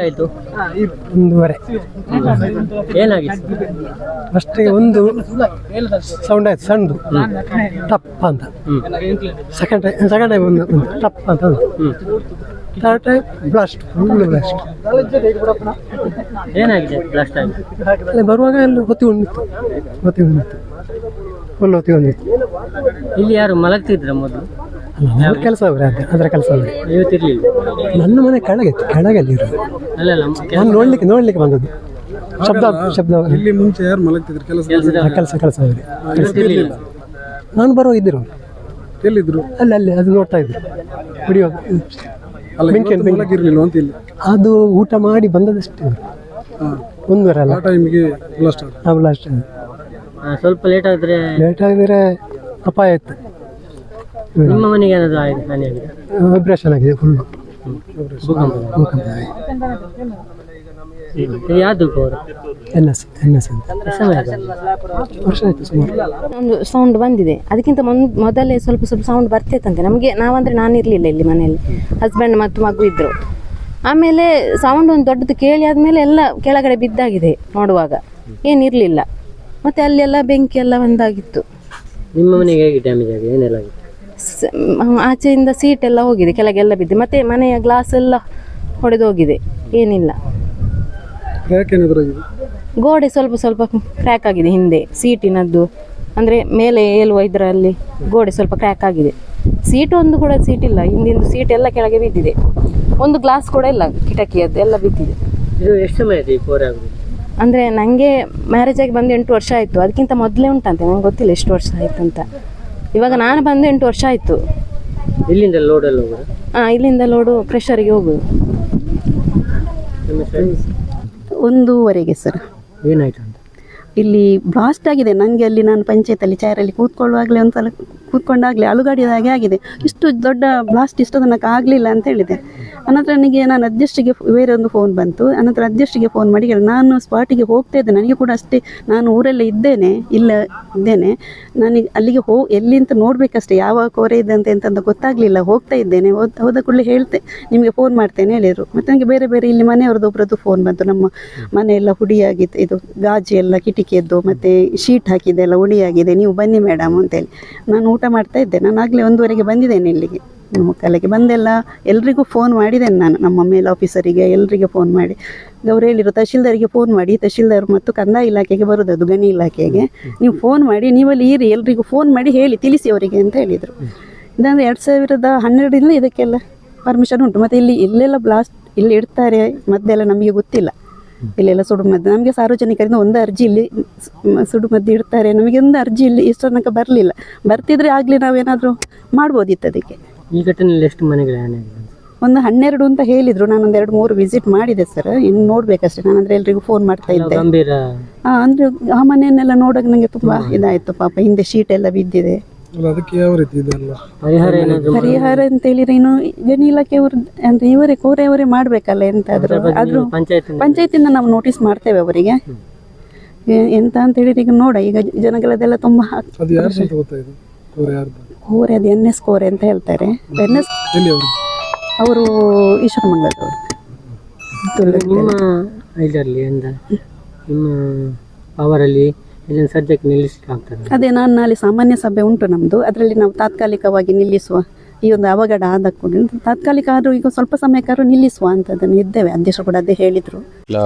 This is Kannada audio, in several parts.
ಆಯ್ತು. ಒಂದೂವರೆ. ಏನಾಗಿತ್ತು? ಫಸ್ಟ್ ಒಂದು ಸೌಂಡ್ ಆಯ್ತು ಸಣ್ಣದು. ಟಪ್ ಅಂತ. ಸೆಕೆಂಡ್ ಟೈಮ್ ಸೆಕೆಂಡ್ ಟೈಮ್ ಒಂದು ಟಪ್ ಅಂತ third time blast full blast ಏನಾಗಿದೆ ಬ್ಲಾಸ್ಟ್ ಆಗಿ? ಅಲ್ಲಿ ಬರುವಾಗ ಎಲ್ಲ ಹೊತ್ತಿ ಹೊಂದಿತ್ತು ಹೊತ್ತಿ ಹೊಂದಿತ್ತು ಫುಲ್ ಹೊತ್ತಿ ಇಲ್ಲಿ ಯಾರು ಮಲಗ್ತಿದ್ರ ಮೊದಲು? ಅಲ್ಲ ಅವ್ರ ಕೆಲಸ ಅವ್ರೆ ಅದೇ ಅದರ ಕೆಲಸ ಅವ್ರೆ. ಇವತ್ತಿರ್ಲಿಲ್ಲ. ನನ್ನ ಮನೆ ಕೆಳಗಿತ್ತು ಕೆಳಗಲ್ಲಿ ಇರೋದು. ಅಲ್ಲ ನಾನು ನೋಡ್ಲಿಕ್ಕೆ ನೋಡ್ಲಿಕ್ಕೆ ಬಂದದ್ದು. ಶಬ್ದ ಶಬ್ದ ಇಲ್ಲಿ ಮುಂಚೆ ಯಾರು ಮಲಗ್ತಿದ್ರು? ಕೆಲಸ ಕೆಲಸ ಕೆಲಸ ಅವ್ರೆ. ನಾನು ಬರೋ ಇದ್ದರು ಎಲ್ಲಿದ್ರು? ಅಲ್ಲಿ ಅಲ್ಲಿ ಅದು ನೋಡ್ತಾ ಇದ್ರು. ಕುಡಿಯೋದು ಅಂತ ಇಲ್ಲಿ. ಅದು ಊಟ ಮಾಡಿ ಬಂದದಷ್ಟೇ ಅವರು. ಒಂದೂವರೆ ಅಲ್ಲ. ಆ ಟೈಮಿಗೆ ನಾವು ಲಾಸ್ಟ್ ಸ್ವಲ್ಪ ಲೇಟ್ ಆದ್ರೆ ಲೇಟ್ ಆಗಿದ್ರೆ ಅಪಾಯ ಇತ್ತು. ನಿಮ್ಮ ಮನೆಗೆ ಏನಾದರೂ ಆಗಿದೆ ಹಾನಿಯಾಗಿದೆ ವೈಬ್ರೇಷನ್ ಆಗಿದೆ ಫುಲ್ ಭೂಕಂಪ. ಯಾವ್ದು ಎನ್ ಎಸ್ ಎನ್ ಎಸ್ ಅಂತ? ವರ್ಷ ಆಯಿತು ಸುಮಾರು. ಒಂದು ಸೌಂಡ್ ಬಂದಿದೆ. ಅದಕ್ಕಿಂತ ಮೊನ್- ಮೊದಲೇ ಸ್ವಲ್ಪ ಸ್ವಲ್ಪ ಸೌಂಡ್ ಬರ್ತಿತ್ತಂತೆ ನಮಗೆ ನಾವಂದ್ರೆ ನಾನು ಇರಲಿಲ್ಲ ಇಲ್ಲಿ ಮನೆಯಲ್ಲಿ. ಹಸ್ಬೆಂಡ್ ಮತ್ತು ಮಗು ಇದ್ದರು ಆಮೇಲೆ ಸೌಂಡ್ ಒಂದು ದೊಡ್ಡದು ಕೇಳಿ ಆದಮೇಲೆ ಎಲ್ಲ ಕೆಳಗಡೆ ಬಿದ್ದಾಗಿದೆ ನೋಡುವಾಗ. ಏನಿರಲಿಲ್ಲ ಮತ್ತೆ ಅಲ್ಲೆಲ್ಲ ಬೆಂಕಿ ಎಲ್ಲ ಒಂದಾಗಿತ್ತು ನಿಮ್ಮ ಮನೆಗೆ ಹೇಗೆ ಡ್ಯಾಮೇಜ್ ಆಗಿದೆ? ಏನೆಲ್ಲ ಆಗಿದೆ? ಮ್, ಆಚೆಯಿಂದ ಸೀಟ್ ಎಲ್ಲ ಹೋಗಿದೆ ಕೆಳಗೆಲ್ಲ ಬಿದ್ದು ಮತ್ತೆ ಮನೆಯ ಗ್ಲಾಸ್ ಎಲ್ಲ ಹೊಡೆದು ಹೋಗಿದೆ. ಏನಿಲ್ಲ. ಗೋಡೆ ಸ್ವಲ್ಪ ಸ್ವಲ್ಪ ಕ್ರ್ಯಾಕ್ ಆಗಿದೆ ಹಿಂದೆ ಸೀಟಿನದ್ದು ಅಂದರೆ ಮೇಲೆ ಏಳುವ ಇದರಲ್ಲಿ ಗೋಡೆ ಸ್ವಲ್ಪ ಕ್ರ್ಯಾಕ್ ಆಗಿದೆ. ಸೀಟ್ ಒಂದು ಕೂಡ ಸೀಟ್ ಇಲ್ಲ. ಹಿಂದಿಂದು ಸೀಟ್ ಎಲ್ಲ ಕೆಳಗೆ ಬಿದ್ದಿದೆ. ಒಂದು ಗ್ಲಾಸ್ ಕೂಡ ಇಲ್ಲ ಕಿಟಕಿಯದ್ದು ಎಲ್ಲ ಬಿದ್ದಿದೆ. ಇದು ಎಷ್ಟು ಅಂದರೆ ನನಗೆ ಮ್ಯಾರೇಜ್ ಆಗಿ ಬಂದು ಎಂಟು ವರ್ಷ ಆಯಿತು. ಅದಕ್ಕಿಂತ ಮೊದಲೇ ಉಂಟಂತೆ ನಂಗೆ ಗೊತ್ತಿಲ್ಲ ಎಷ್ಟು ವರ್ಷ ಆಯ್ತು ಅಂತ ಇವಾಗ ನಾನು ಬಂದು ಎಂಟು ವರ್ಷ ಆಯಿತು. ಇಲ್ಲಿಂದ ಲೋಡ್ ಎಲ್ಲ ಹೋಗುದು? ಹಾಂ ಇಲ್ಲಿಂದ ಲೋಡು ಪ್ರೆಷರಿಗೆ ಹೋಗುದು. ನಿಮ್ಮ ಹೆಸರು? ಒಂದೂವರೆಗೆ ಸರ್. ಏನಾಯ್ತು ಅಂತ? ಇಲ್ಲಿ ಬ್ಲಾಸ್ಟ್ ಆಗಿದೆ. ನನಗೆ ಅಲ್ಲಿ ನಾನು ಪಂಚಾಯತಲ್ಲಿ ಚೇರಲ್ಲಿ ಕೂತ್ಕೊಳ್ಳುವಾಗಲೇ ಒಂದ್ಸಲ ಕೂತ್ಕೊಂಡಾಗಲೇ ಅಲುಗಾಡಿದ ಹಾಗೆ ಆಗಿದೆ. ಇಷ್ಟು ದೊಡ್ಡ ಬ್ಲಾಸ್ಟ್ ಇಷ್ಟು ತನಕ ಆಗಲಿಲ್ಲ ಅಂತ ಹೇಳಿದೆ. ಅನಂತರ ನನಗೆ ನಾನು ಅಧ್ಯಕ್ಷರಿಗೆ ಬೇರೆ ಒಂದು ಫೋನ್ ಬಂತು. ಅನಂತರ ಅಧ್ಯಕ್ಷರಿಗೆ ಫೋನ್ ಮಾಡಿ ನಾನು ಸ್ಪಾಟಿಗೆ ಹೋಗ್ತಾ ಇದ್ದೆ ನನಗೆ ಕೂಡ ಅಷ್ಟೇ, ನಾನು ಊರಲ್ಲೇ ಇದ್ದೇನೆ, ಇಲ್ಲ ಇದ್ದೇನೆ. ನನಗೆ ಅಲ್ಲಿಗೆ ಹೋ ಎಲ್ಲಿ ಅಂತ ನೋಡಬೇಕಷ್ಟೇ, ಯಾವ ಕೋರೆ ಇದೆ ಅಂತ ಗೊತ್ತಾಗಲಿಲ್ಲ. ಹೋಗ್ತಾ ಇದ್ದೇನೆ. ಹೋದ ಹೋದ ಕೂಡಲೇ ಹೇಳ್ತೆ, ನಿಮಗೆ ಫೋನ್ ಮಾಡ್ತೇನೆ ಹೇಳಿದರು. ಮತ್ತು ನನಗೆ ಬೇರೆ ಬೇರೆ ಇಲ್ಲಿ ಮನೆಯವ್ರದ್ದು ಒಬ್ಬರದ್ದು ಫೋನ್ ಬಂತು. ನಮ್ಮ ಮನೆಯೆಲ್ಲ ಹುಡಿಯಾಗಿತ್ತು. ಇದು ಗಾಜು ಎಲ್ಲ ಕಿಟಕಿಯದ್ದು, ಮತ್ತು ಶೀಟ್ ಹಾಕಿದೆ, ಎಲ್ಲ ಹುಡಿಯಾಗಿದೆ. ನೀವು ಬನ್ನಿ ಮೇಡಮ್ ಅಂತೇಳಿ. ನಾನು ಊಟ ಮಾಡ್ತಾ ಇದ್ದೆ. ನಾನು ಆಗಲೇ ಒಂದುವರೆಗೆ ಬಂದಿದ್ದೇನೆ ಇಲ್ಲಿಗೆ. ನಮ್ಮ ಕಾಲಕ್ಕೆ ಬಂದೆಲ್ಲ ಎಲ್ರಿಗೂ ಫೋನ್ ಮಾಡಿದ್ದೇನೆ ನಾನು. ನಮ್ಮ ಮೇಲ್ ಆಫೀಸರಿಗೆ ಎಲ್ಲರಿಗೆ ಫೋನ್ ಮಾಡಿ. ಅವ್ರು ಹೇಳಿರು ತಹಶೀಲ್ದಾರಿಗೆ ಫೋನ್ ಮಾಡಿ. ತಹಶೀಲ್ದಾರ್ ಮತ್ತು ಕಂದಾಯ ಇಲಾಖೆಗೆ ಬರೋದು ಅದು ಗಣಿ ಇಲಾಖೆಗೆ. ನೀವು ಫೋನ್ ಮಾಡಿ ನೀವಲ್ಲಿ ಇರಿ ಎಲ್ರಿಗೂ ಫೋನ್ ಮಾಡಿ ಹೇಳಿ ತಿಳಿಸಿ ಅವರಿಗೆ ಅಂತ ಹೇಳಿದರು. ಇದಂದರೆ ಎರಡು ಸಾವಿರದ ಹನ್ನೆರಡರಿಂದ ಇದಕ್ಕೆಲ್ಲ ಪರ್ಮಿಷನ್ ಉಂಟು. ಮತ್ತು ಇಲ್ಲಿ ಇಲ್ಲೆಲ್ಲ ಬ್ಲಾಸ್ಟ್ ಇಲ್ಲಿ ಇಡ್ತಾರೆ ಮದ್ದೆಲ್ಲ ನಮಗೆ ಗೊತ್ತಿಲ್ಲ. ಇಲ್ಲೆಲ್ಲ ಸುಡುಮದ್ದು ನಮಗೆ ಸಾರ್ವಜನಿಕರಿಂದ ಒಂದು ಅರ್ಜಿ ಇಲ್ಲಿ ಸುಡು ಮದ್ದು ಇಡ್ತಾರೆ. ನಮಗೆ ಒಂದು ಅರ್ಜಿ ಇಲ್ಲಿ ಇಷ್ಟು ತನಕ ಬರಲಿಲ್ಲ. ಬರ್ತಿದ್ರೆ ಆಗಲಿ ನಾವೇನಾದರೂ ಮಾಡ್ಬೋದಿತ್ತು ಅದಕ್ಕೆ. ಈ ಘಟನೆಯಲ್ಲಿ ಎಷ್ಟು ಮನೆಗಳು? ಒಂದು ಹನ್ನೆರಡು ಅಂತ ಹೇಳಿದ್ರು. ನಾನೊಂದು ಎರಡು ಮೂರು ವಿಸಿಟ್ ಮಾಡಿದೆ ಸರ್ ಇನ್ನು ನೋಡ್ಬೇಕಷ್ಟೇ. ನಾನು ಅಂದ್ರೆ ಎಲ್ರಿಗೂ ಫೋನ್ ಮಾಡ್ತಾ ಇದ್ದೆ. ಗಂಭೀರ ಆ, ಅಂದರೆ ಆ ಮನೆಯನ್ನೆಲ್ಲ ನೋಡಕ್ ನಂಗೆ ತುಂಬಾ ಇದಾಯ್ತು ಪಾಪ. ಹಿಂದೆ ಶೀಟ್ ಎಲ್ಲ ಬಿದ್ದಿದೆ. ಅಲ್ಲ ಅದಕ್ಕೆ ಯಾವ ರೀತಿ ಇದೆ ಪರಿಹಾರ ಏನಾದ್ರು ಪರಿಹಾರ ಅಂತ ಹೇಳಿದ್ರೆ ಇನ್ನು ಗಣಿ ಇಲಾಖೆಯವರು ಅಂದ್ರೆ ಇವರೇ ಕೋರೆಯವರೇ ಮಾಡ್ಬೇಕಲ್ಲ ಎಂತಾದ್ರೂ. ಆದ್ರೂ ಪಂಚಾಯತ್ ಪಂಚಾಯತಿಂದ ನಾವು ನೋಟಿಸ್ ಮಾಡ್ತೇವೆ ಅವರಿಗೆ. ಎ- ಎಂತ ಅಂತ ಹೇಳಿದ್ರೆ ಈಗ ನೋಡ ಈಗ ಜನಗಳದೆಲ್ಲ ತುಂಬಾ ಅದು ಯಾರ್ದು ಅಂತ ಗೊತ್ತಾಯ್ತು? ಕೋರೆ ಯಾರ್ದು? ಕೋರೆ ಅದು ಎನ್ ಎಸ್ ಕೋರೆ ಅಂತ ಹೇಳ್ತಾರೆ. ಎನ್ ಎಸ್ ಎಲ್ಲಿ ಅವರು? ಅವರು ಈಶ್ವರ ಮಂಗಳದವರು ನಿಮ್ಮ ಇದರಲ್ಲಿ ಎಂದ ನಿಮ್ಮ ಅವರಲ್ಲಿ ಇದನ್ನು ಸದ್ಯಕ್ಕೆ ನಿಲ್ಲಿಸಲಿಕ್ಕೆ ಆಗ್ತದೆ ಅದೇ ನಾನು ನಾಳೆ ಸಾಮಾನ್ಯ ಸಭೆ ಉಂಟು ನಮ್ಮದು ಅದರಲ್ಲಿ ನಾವು ತಾತ್ಕಾಲಿಕವಾಗಿ ನಿಲ್ಲಿಸುವ ಈ ಒಂದು ಅವಘಡ ಆದ ಕೂಡ ತಾತ್ಕಾಲಿಕ ಆದರೂ ಈಗ ಸ್ವಲ್ಪ ಸಮಯಕ್ಕಾದ್ರೂ ನಿಲ್ಲಿಸುವ ಅಂತ ಅದನ್ನು ಇದ್ದೇವೆ. ಅಧ್ಯಕ್ಷರು ಕೂಡ ಅದೇ ಹೇಳಿದರು. ಇಲ್ಲ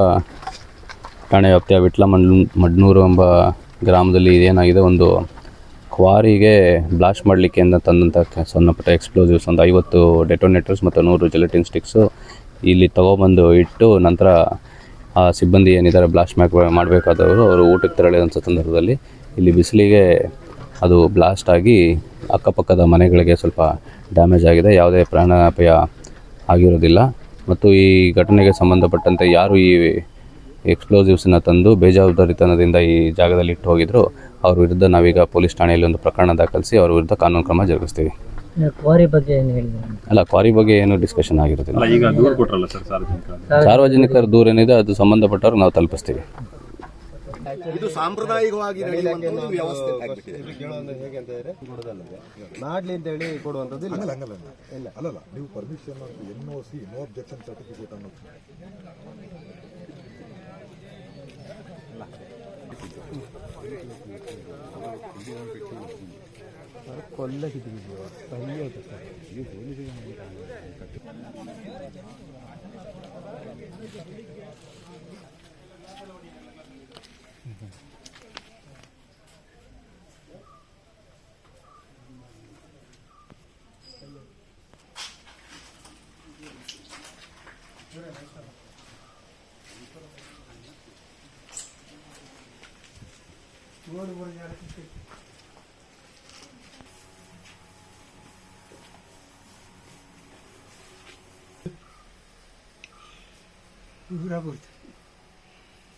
ಠಾಣೆ ವ್ಯಾಪ್ತಿಯ ವಿಟ್ಲ ಮಡ್ ಮಡ್ನೂರು ಎಂಬ ಗ್ರಾಮದಲ್ಲಿ ಇದೇನಾಗಿದೆ ಒಂದು ಕ್ವಾರಿಗೆ ಬ್ಲಾಸ್ಟ್ ಮಾಡಲಿಕ್ಕೆ ಅಂತ ತಂದಂಥ ಕ- ಸಣ್ಣ ಪುಟ್ಟ ಎಕ್ಸ್ಪ್ಲೋಸಿವ್ಸ್ ಒಂದು ಐವತ್ತು ಡೆಟೋನೇಟರ್ಸ್ ಮತ್ತು ನೂರು ಜೆಲೆಟಿನ್ ಸ್ಟಿಕ್ಸು ಇಲ್ಲಿ ತೊಗೊಬಂದು ಇಟ್ಟು ನಂತರ ಆ ಸಿಬ್ಬಂದಿ ಏನಿದ್ದಾರೆ ಬ್ಲಾಸ್ಟ್ ಮ್ಯಾಕ್, ಮಾಡಬೇಕಾದವರು ಅವರು ಊಟಕ್ಕೆ ತೆರಳಿದಂಥ ಸಂದರ್ಭದಲ್ಲಿ ಇಲ್ಲಿ ಬಿಸಿಲಿಗೆ ಅದು ಬ್ಲಾಸ್ಟ್ ಆಗಿ ಅಕ್ಕಪಕ್ಕದ ಮನೆಗಳಿಗೆ ಸ್ವಲ್ಪ ಡ್ಯಾಮೇಜ್ ಆಗಿದೆ. ಯಾವುದೇ ಪ್ರಾಣಾಪಾಯ ಆಗಿರೋದಿಲ್ಲ. ಮತ್ತು ಈ ಘಟನೆಗೆ ಸಂಬಂಧಪಟ್ಟಂತೆ ಯಾರು ಈ ಎಕ್ಸ್ಪ್ಲೋಸಿವ್ಸನ್ನ ತಂದು ಬೇಜವಾಬ್ದಾರಿತನದಿಂದ ಈ ಜಾಗದಲ್ಲಿ ಇಟ್ಟು ಹೋಗಿದ್ರು? ಅವ್ರ ವಿರುದ್ಧ ನಾವೀಗ ಪೊಲೀಸ್ ಠಾಣೆಯಲ್ಲಿ ಒಂದು ಪ್ರಕರಣ ದಾಖಲಿಸಿ ಅವ್ರ ವಿರುದ್ಧ ಕಾನೂನು ಕ್ರಮ ಜರುಗಿಸ್ತೀವಿ. ಕ್ವಾರಿ ಬಗ್ಗೆ ಏನು ಹೇಳಿದ್ದಾರೆ ಅಲ್ಲ ಕ್ವಾರಿ ಬಗ್ಗೆ ಏನು ಡಿಸ್ಕಷನ್ ಆಗಿರೋದಿಲ್ಲ. ಈಗ ದೂರು ಕೊಟ್ರಲ್ಲ ಸರ್ ಸಾರ್ವಜನಿಕ ಸಾರ್ವಜನಿಕರ ದೂರ ಏನಿದೆ ಅದು ಸಂಬಂಧಪಟ್ಟವ್ರು ನಾವು ತಲುಪಿಸ್ತೀವಿ. ಇದು ಸಾಂಪ್ರದಾಯಿಕವಾಗಿ ನಡೆಯುವಂತ ಒಂದು ವ್ಯವಸ್ಥೆ ಆಗ್ಬಿಟ್ಟಿದೆ. ಹೇಗೆ ಅಂತ ಹೇಳಿದ್ರೆ ಮಾಡ್ಲಿ ಅಂತ ಹೇಳಿ ಕೊಡುವಂಥದ್ದು ಇಲ್ಲ. ಅಲ್ಲಲ್ಲ ನೀವು permission N O C no objection certificate ಅನ್ನೋದು. കൊല്ല കിട്ടിയില്ലോ പയ്യായിട്ട് ഈ ജോലി ചെയ്യാൻ വേണ്ടിയിട്ടാണ് Glory worden naar de geschikt. Hoe raar wordt.